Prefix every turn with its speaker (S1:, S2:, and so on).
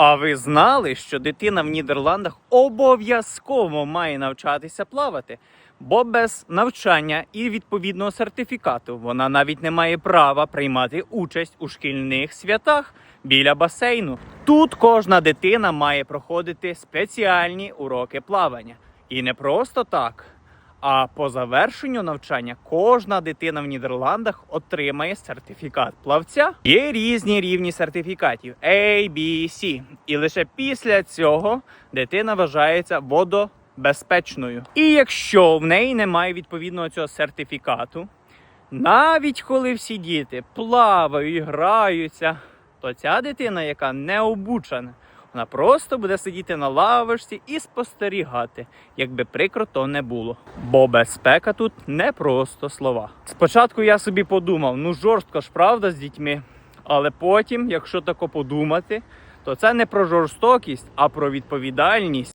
S1: А ви знали, що дитина в Нідерландах обов'язково має навчатися плавати? Бо без навчання і відповідного сертифікату вона навіть не має права приймати участь у шкільних святах біля басейну. Тут кожна дитина має проходити спеціальні уроки плавання. І не просто так. А по завершенню навчання кожна дитина в Нідерландах отримає сертифікат плавця. Є різні рівні сертифікатів A, B, C. І лише після цього дитина вважається водобезпечною. І якщо в неї немає відповідного цього сертифікату, навіть коли всі діти плавають, граються, то ця дитина, яка не обучена, вона просто буде сидіти на лавочці і спостерігати, якби прикро то не було. Бо безпека тут не просто слова. Спочатку я собі подумав, ну жорстко ж правда з дітьми. Але потім, якщо тако подумати, то це не про жорстокість, а про відповідальність.